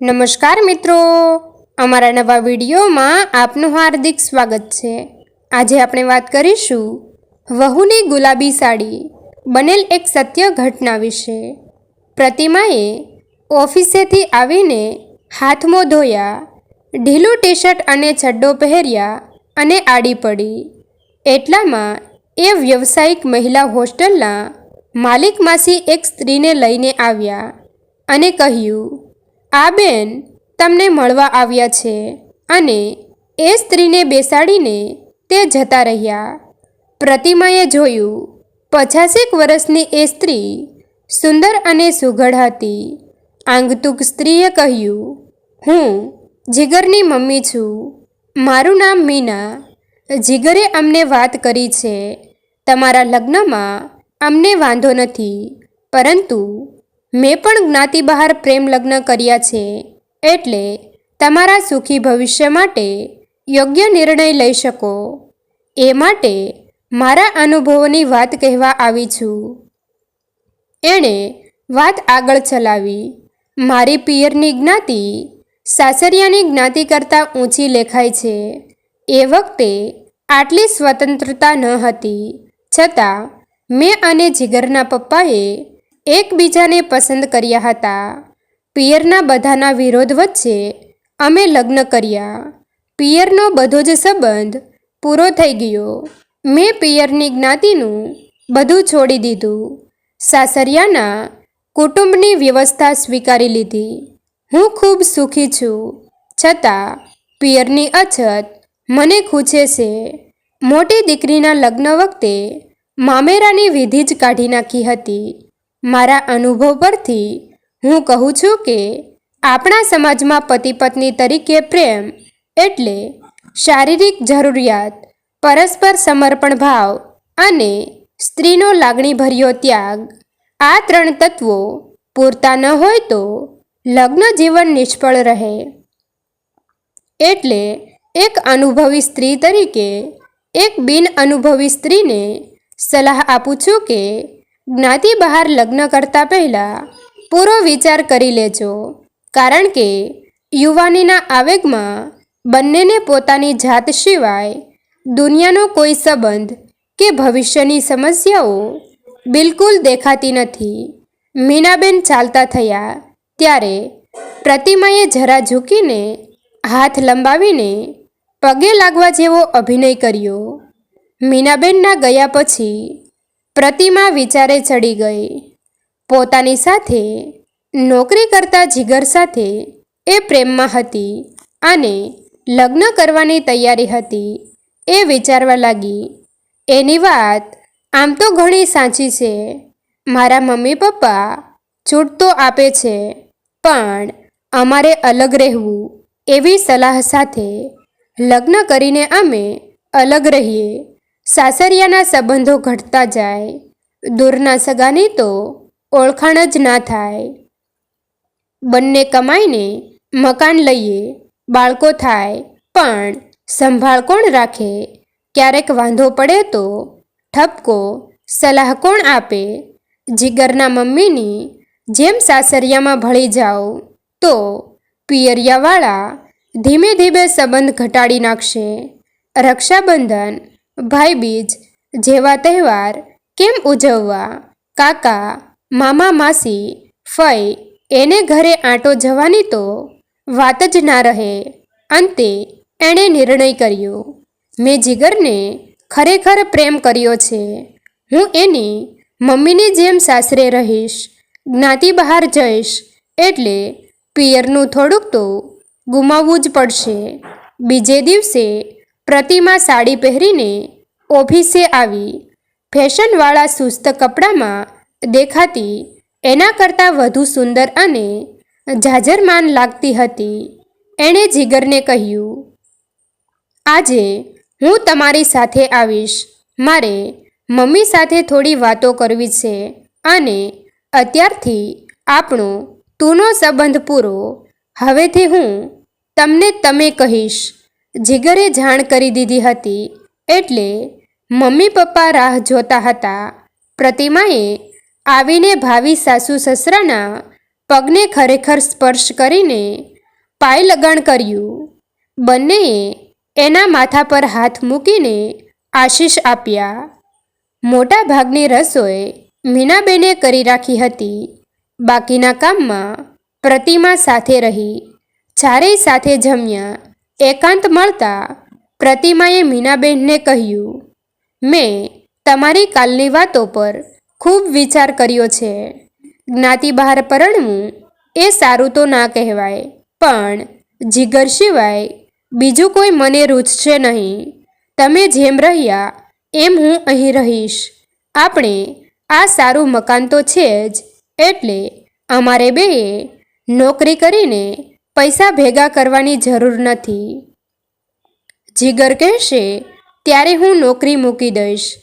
નમસ્કાર મિત્રો. અમારા નવા વિડીયોમાં આપનું હાર્દિક સ્વાગત છે. આજે આપણે વાત કરીશું વહુની ગુલાબી સાડી બનેલ એક સત્ય ઘટના વિશે. પ્રતિમાએ ઓફિસેથી આવીને હાથમો ધોયા, ઢીલું ટી શર્ટ અને છડ્ડો પહેર્યા અને આડી પડી. એટલામાં એ વ્યવસાયિક મહિલા હોસ્ટેલના માલિક માસી એક સ્ત્રીને લઈને આવ્યા અને કહ્યું આ બેન તમને મળવા આવ્યા છે અને એ સ્ત્રીને બેસાડીને તે જતા રહ્યા. પ્રતિમાએ જોયું, પચાસેક વર્ષની એ સ્ત્રી સુંદર અને સુઘડ હતી. આંગતુક સ્ત્રીએ કહ્યું, હું જીગરની મમ્મી છું. મારું નામ મીના. જીગરે અમને વાત કરી છે. તમારા લગ્નમાં અમને વાંધો નથી, પરંતુ મેં પણ જ્ઞાતિ બહાર પ્રેમ લગ્ન કર્યા છે એટલે તમારા સુખી ભવિષ્ય માટે યોગ્ય નિર્ણય લઈ શકો. એ માટે મારા અનુભવોની વાત કહેવા આવી છું. એણે વાત આગળ ચલાવી. મારી પિયરની જ્ઞાતિ સાસરિયાની જ્ઞાતિ કરતાં ઊંચી લેખાય છે. એ વખતે આટલી સ્વતંત્રતા ન હતી. છતાં મેં અને જીગરના પપ્પાએ એકબીજાને પસંદ કર્યા હતા. પિયરના બધાના વિરોધ વચ્ચે અમે લગ્ન કર્યા. પિયરનો બધો જ સંબંધ પૂરો થઈ ગયો. મેં પિયરની જ્ઞાતિનું બધું છોડી દીધું. સાસરિયાના કુટુંબની વ્યવસ્થા સ્વીકારી લીધી. હું ખૂબ સુખી છું. છતાં પિયરની અછત મને ખૂચે છે. મોટી દીકરીના લગ્ન વખતે મામેરાની વિધિ જ કાઢી નાખી હતી. મારા અનુભવ પરથી હું કહું છું કે આપણા સમાજમાં પતિ પત્ની તરીકે પ્રેમ એટલે શારીરિક જરૂરિયાત, પરસ્પર સમર્પણ ભાવ અને સ્ત્રીનો લાગણીભર્યો ત્યાગ. આ ત્રણ તત્વો પૂરતા ન હોય તો લગ્ન જીવન નિષ્ફળ રહે. એટલે એક અનુભવી સ્ત્રી તરીકે એક બિન અનુભવી સ્ત્રીને સલાહ આપું છું કે જ્ઞાતિ બહાર લગ્ન કરતા પહેલાં પૂરો વિચાર કરી લેજો. કારણ કે યુવાનીના આવેગમાં બંનેને પોતાની જાત સિવાય દુનિયાનો કોઈ સંબંધ કે ભવિષ્યની સમસ્યાઓ બિલકુલ દેખાતી નથી. મીનાબેન ચાલતા થયા ત્યારે પ્રતિમાએ જરા ઝૂકીને હાથ લંબાવીને પગે લાગવા જેવો અભિનય કર્યો. મીનાબેનના ગયા પછી પ્રતિમા વિચારે ચડી ગઈ. પોતાની સાથે, નોકરી કરતા જીગર સાથે એ પ્રેમમાં હતી અને લગ્ન કરવાની તૈયારી હતી એ વિચારવા લાગી. એની વાત આમ તો ઘણી સાચી છે. મારા મમ્મી પપ્પા છૂટ તો આપે છે, પણ અમારે અલગ રહેવું એવી સલાહ સાથે લગ્ન કરીને અમે અલગ રહીએ. સાસરિયાના સંબંધો ઘટતા જાય. દૂરના સગાની તો ઓળખાણ જ ના થાય. બંને કમાઈને મકાન લઈએ, બાળકો થાય, પણ સંભાળ કોણ રાખે? ક્યારેક વાંધો પડે તો ઠપકો, સલાહ કોણ આપે? જીગરના મમ્મીની જેમ સાસરિયામાં ભળી જાઓ, તો પિયરિયાવાળા ધીમે ધીમે સંબંધ ઘટાડી નાખશે. રક્ષાબંધન ભાઈબીજ જેવા તહેવાર કેમ ઉજવવા? કાકા, મામા માસી, ફઈ, એને ઘરે આંટો જવાની તો વાત જ ના રહે. અંતે એણે નિર્ણય કર્યો, મેં જીગરને ખરેખર પ્રેમ કર્યો છે. હું એની મમ્મીની જેમ સાસરે રહીશ, જ્ઞાતિ બહાર જઈશ, એટલે પિયરનું થોડુંક તો ગુમાવવું જ પડશે. બીજે દિવસે પ્રતિમા સાડી પહેરીને ઓફિસે આવી. ફેશનવાળા સુસ્ત કપડામાં દેખાતી, એના કરતાં વધુ સુંદર અને જાજરમાન લાગતી હતી. એણે જીગરને કહ્યું, આજે હું તમારી સાથે આવીશ. મારે મમ્મી સાથે થોડી વાતો કરવી છે અને અત્યારથી આપણો તૂનો સંબંધ પૂરો. હવેથી હું તમને તમે કહીશ. જીગરે જાણ કરી દીધી હતી એટલે મમ્મી પપ્પા રાહ જોતા હતા. પ્રતિમાએ આવીને ભાવિ સાસુ સસરાના પગને ખરેખર સ્પર્શ કરીને પાય લગાણ કર્યું. બંનેએ એના માથા પર હાથ મૂકીને આશીષ આપ્યા. મોટા ભાગની રસોઈ મીનાબેને કરી રાખી હતી. બાકીના કામમાં પ્રતિમા સાથે રહી. ચારેય સાથે જમ્યા. એકાંત મળતા પ્રતિમાએ મીનાબેનને કહ્યું, મેં તમારી કાલની વાતો પર ખૂબ વિચાર કર્યો છે. જ્ઞાતિ બહાર પરણવું એ સારું તો ના કહેવાય, પણ જીગર સિવાય બીજું કોઈ મને રૂચશે નહીં. તમે જેમ રહ્યા એમ હું અહીં રહીશ. આપણે આ સારું મકાન તો છે જ, એટલે અમારે બેએ નોકરી કરીને પૈસા ભેગા કરવાની જરૂર નથી. જીગર કહેશે, ત્યારે હું નોકરી મૂકી દઈશ.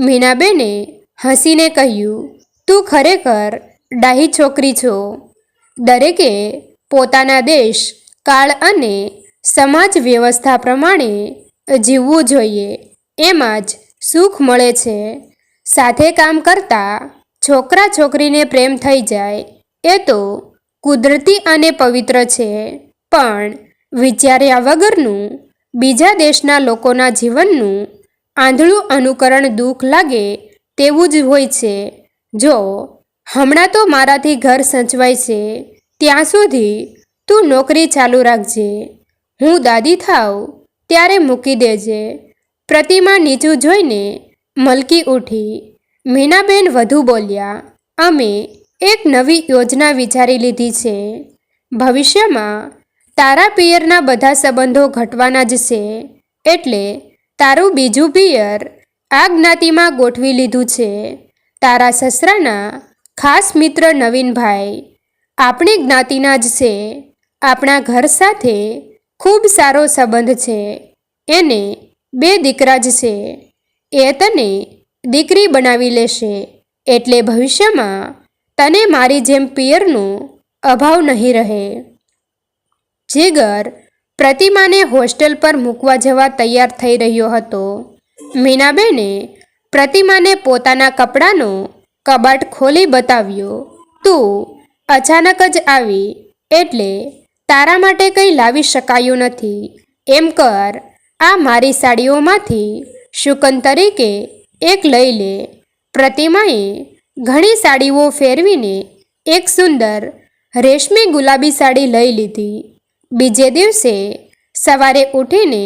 મીનાબેને હસીને કહ્યું, તું ખરેખર ડાહી છોકરી છો. દરેકે પોતાના દેશ, કાળ અને સમાજ વ્યવસ્થા પ્રમાણે જીવવું જોઈએ. એમાં જ સુખ મળે છે. સાથે કામ કરતા છોકરા છોકરીને પ્રેમ થઈ જાય. એ તો કુદરતી અને પવિત્ર છે. પણ વિચાર્યા વગરનું, બીજા દેશના લોકોના જીવનનું આંધળું અનુકરણ દુઃખ લાગે તેવું જ હોય છે. જો હમણાં તો મારાથી ઘર સચવાય છે, ત્યાં સુધી તું નોકરી ચાલુ રાખજે. હું દાદી થાવ, ત્યારે મૂકી દેજે. પ્રતિમા નીચું જોઈને મલકી ઉઠી. મીનાબેન વધુ બોલ્યા, અમે એક નવી યોજના વિચારી લીધી છે. ભવિષ્યમાં તારા પિયરના બધા સંબંધો ઘટવાના જ છે, એટલે તારું બીજું પિયર આ જ્ઞાતિમાં ગોઠવી લીધું છે. તારા સસરાના ખાસ મિત્ર નવીનભાઈ આપણી જ્ઞાતિના જ છે. આપણા ઘર સાથે ખૂબ સારો સંબંધ છે. એને બે દીકરા જ છે. એ તને દીકરી બનાવી લેશે, એટલે ભવિષ્યમાં તને મારી જેમ પિયરનો અભાવ નહીં રહે. જીગર પ્રતિમાને હોસ્ટેલ પર મૂકવા જવા તૈયાર થઈ રહ્યો હતો. મીનાબેને પ્રતિમાને પોતાના કપડાનો કબાટ ખોલી બતાવ્યો, તું અચાનક જ આવી, એટલે તારા માટે કંઈ લાવી શકાયું નથી. એમ કર, આ મારી સાડીઓમાંથી શુકન તરીકે એક લઈ લે. પ્રતિમાએ ઘણી સાડીઓ ફેરવીને એક સુંદર રેશમી ગુલાબી સાડી લઈ લીધી. બીજે દિવસે સવારે ઉઠીને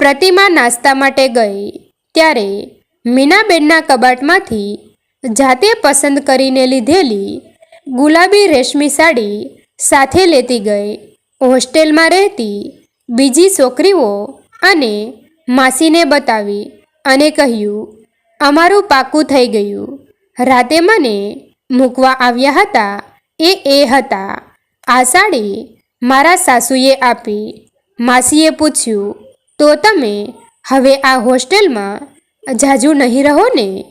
પ્રતિમા નાસ્તા માટે ગઈ. ત્યારે મીનાબેનના કબાટમાંથી જાતે પસંદ કરીને લીધેલી ગુલાબી રેશમી સાડી સાથે લેતી ગઈ. હોસ્ટેલમાં રહેતી બીજી છોકરીઓ અને માસીને બતાવી અને કહ્યું, અમારું પાકું થઈ ગયું. રાતે મને મૂકવા આવ્યા હતા. એ એ હતા. આ સાડી મારા સાસુએ આપી. માસીએ પૂછ્યું, તો તમે હવે આ હોસ્ટેલમાં જાજુ નહીં રહો ને?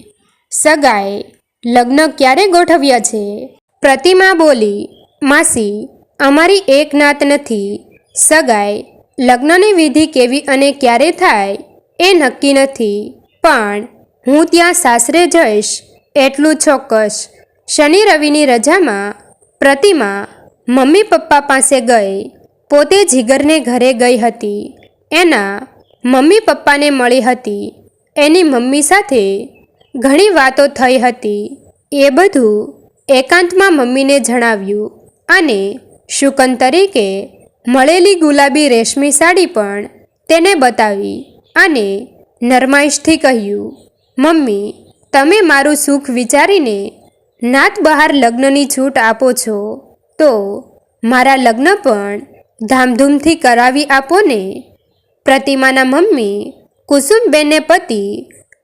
સગાઈ લગ્ન ક્યારે ગોઠવ્યા છે? પ્રતિમા બોલી, માસી, અમારી એક નાત નથી. સગાઈ લગ્નની વિધિ કેવી અને ક્યારે થાય એ નક્કી નથી. પણ હું ત્યાં સાસરે જઈશ. એટલું ચોક્કસ. શનિ રવિની રજામાં પ્રતિમા મમ્મી પપ્પા પાસે ગઈ. પોતે જીગરને ઘરે ગઈ હતી. એના મમ્મી પપ્પાને મળી હતી. એની મમ્મી સાથે ઘણી વાતો થઈ હતી. એ બધું એકાંતમાં મમ્મીને જણાવ્યું અને શુકન તરીકે મળેલી ગુલાબી રેશમી સાડી પણ તેને બતાવી અને નરમાઈશથી કહ્યું, મમ્મી તમે મારું સુખ વિચારીને નાત બહાર લગ્નની છૂટ આપો છો, તો મારા લગ્ન પણ ધામધૂમથી કરાવી આપો ને. પ્રતિમાના મમ્મી કુસુમબેને પતિ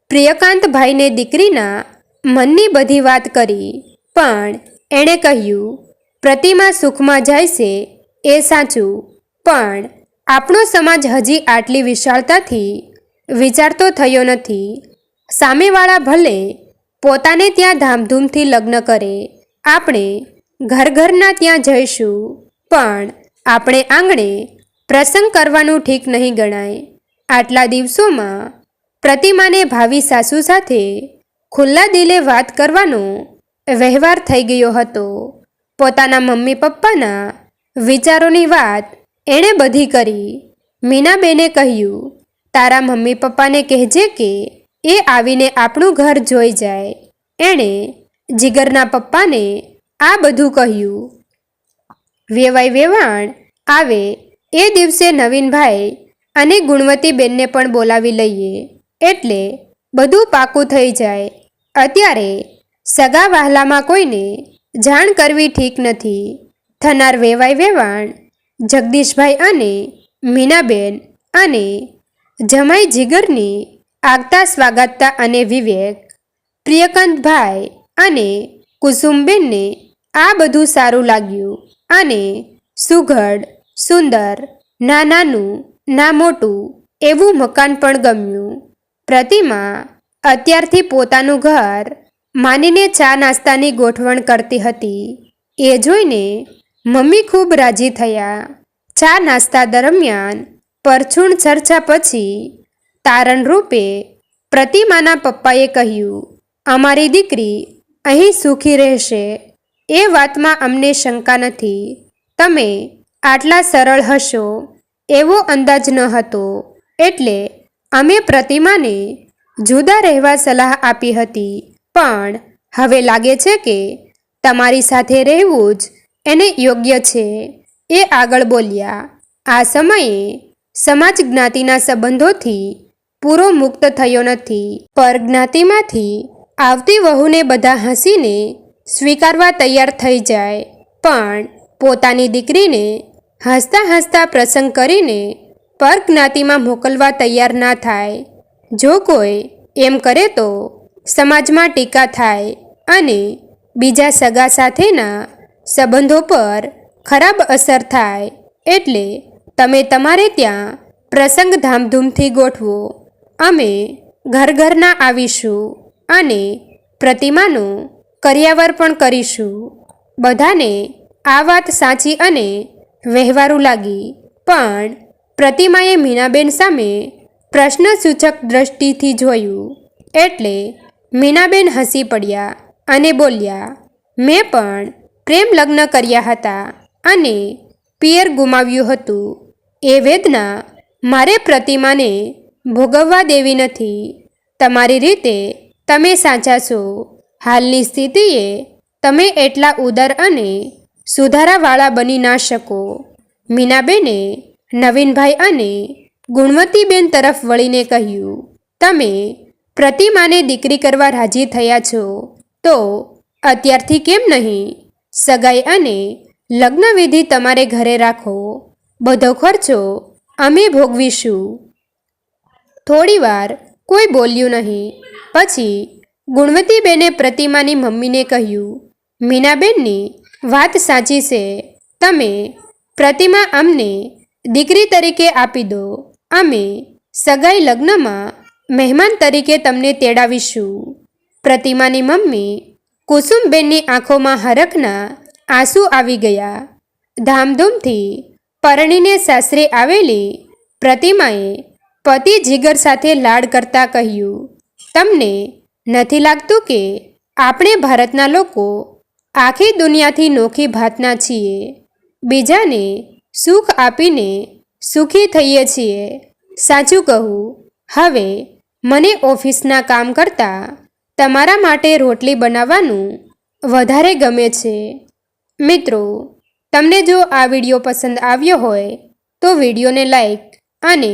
પ્રિયકાંતભાઈને દીકરીના મનની બધી વાત કરી. પણ એણે કહ્યું, પ્રતિમા સુખમાં જાય છે, એ સાચું. પણ આપણો સમાજ હજી આટલી વિશાળતાથી વિચારતો થયો નથી. સામેવાળા ભલે પોતાને ત્યાં ધામધૂમથી લગ્ન કરે, આપણે ઘર ઘરના ત્યાં જઈશું. પણ આપણે આંગણે પ્રસંગ કરવાનું ઠીક નહીં ગણાય. આટલા દિવસોમાં પ્રતિમાને ભાવિ સાસુ સાથે ખુલ્લા દિલે વાત કરવાનો વ્યવહાર થઈ ગયો હતો. પોતાના મમ્મી પપ્પાના વિચારોની વાત એણે બધી કરી. મીનાબેને કહ્યું, તારા મમ્મી પપ્પાને કહેજે કે એ આવીને આપણું ઘર જોઈ જાય. એણે જીગરના પપ્પાને આ બધું કહ્યું. વેવાય વેવાણ આવે એ દિવસે નવીનભાઈ અને ગુણવતીબેનને પણ બોલાવી લઈએ. એટલે બધું પાકું થઈ જાય. અત્યારે સગા વહાલામાં કોઈને જાણ કરવી ઠીક નથી. થનાર વેવાય વેવાણ, જગદીશભાઈ અને મીનાબેન અને જમાઈ જીગરની આગતા સ્વાગતતા અને વિવેક, પ્રિયકાંતભાઈ અને કુસુમબેનને આ બધું સારું લાગ્યું અને સુઘડ, સુંદર ના નાનું ના મોટું એવું મકાન પણ ગમ્યું. પ્રતિમા અત્યારથી પોતાનું ઘર માનીને ચા નાસ્તાની ગોઠવણ કરતી હતી. એ જોઈને મમ્મી ખૂબ રાજી થયા. ચા નાસ્તા દરમિયાન પરછૂણ ચર્ચા પછી તારણ રૂપે પ્રતિમાના પપ્પાએ કહ્યું, અમારી દીકરી અહીં સુખી રહેશે. એ વાતમાં અમને શંકા નથી. તમે આટલા સરળ હશો. એવો અંદાજ ન હતો. એટલે અમે પ્રતિમાને જુદા રહેવા સલાહ આપી હતી. પણ હવે લાગે છે કે તમારી સાથે રહેવું જ એને યોગ્ય છે. એ આગળ બોલ્યા, આ સમયે સમાજ જ્ઞાતિના સંબંધોથી પૂરો મુક્ત થયો નથી. પરજ્ઞાતિમાંથી આવતી વહુને બધા હસીને સ્વીકારવા તૈયાર થઈ જાય. પણ પોતાની દીકરીને હસતા હસતા પ્રસંગ કરીને પરજ્ઞાતિમાં મોકલવા તૈયાર ના થાય. જો કોઈ એમ કરે તો સમાજમાં ટીકા થાય અને બીજા સગા સાથેના સંબંધો પર ખરાબ અસર થાય. એટલે તમે તમારે ત્યાં પ્રસંગ ધામધૂમથી ગોઠવો. અમે ઘર ઘરના આવીશું અને પ્રતિમાનું કર્યાવર પણ કરીશું. બધાને આ વાત સાચી અને વહેવારું લાગી. પણ પ્રતિમાએ મીનાબેન સામે પ્રશ્નસૂચક દ્રષ્ટિથી જોયું. એટલે મીનાબેન હસી પડ્યા અને બોલ્યા, મેં પણ પ્રેમ લગ્ન કર્યા હતા અને પિયર ગુમાવ્યું હતું. એ વેદના મારે પ્રતિમાને ભોગવવા દેવી નથી. તમારી રીતે તમે સાચા છો. હાલની સ્થિતિએ તમે એટલા ઉદાર અને સુધારાવાળા બની ના શકો. મીનાબેને નવીનભાઈ અને ગુણવતીબેન તરફ વળીને કહ્યું, તમે પ્રતિમાને દીકરી કરવા રાજી થયા છો, તો અત્યારથી કેમ નહીં? સગાઈ અને લગ્નવિધિ તમારે ઘરે રાખો. બધો ખર્ચો અમે ભોગવીશું. થોડીવાર કોઈ બોલ્યું નહીં. પછી ગુણવતીબેને પ્રતિમાની મમ્મીને કહ્યું, મીનાબેનની વાત સાચી છે. તમે પ્રતિમા અમને દીકરી તરીકે આપી દો. અમે સગાઈ લગ્નમાં મહેમાન તરીકે તમને તેડાવીશું. પ્રતિમાની મમ્મી કુસુમબેનની આંખોમાં હરખના આંસુ આવી ગયા. ધામધૂમથી પરણીને સાસરે આવેલી પ્રતિમાએ પતિ જીગર સાથે લાડ કરતા કહ્યું, તમને નથી લાગતું કે આપણે ભારતના લોકો આખી દુનિયાથી નોખી ભાતના છીએ? બીજાને સુખ આપીને સુખી થઈએ છીએ. સાચું કહું. હવે મને ઓફિસના કામ કરતાં તમારા માટે રોટલી બનાવવાનું વધારે ગમે છે. મિત્રો, તમને જો આ વીડિયો પસંદ આવ્યો હોય તો વિડીયોને લાઈક અને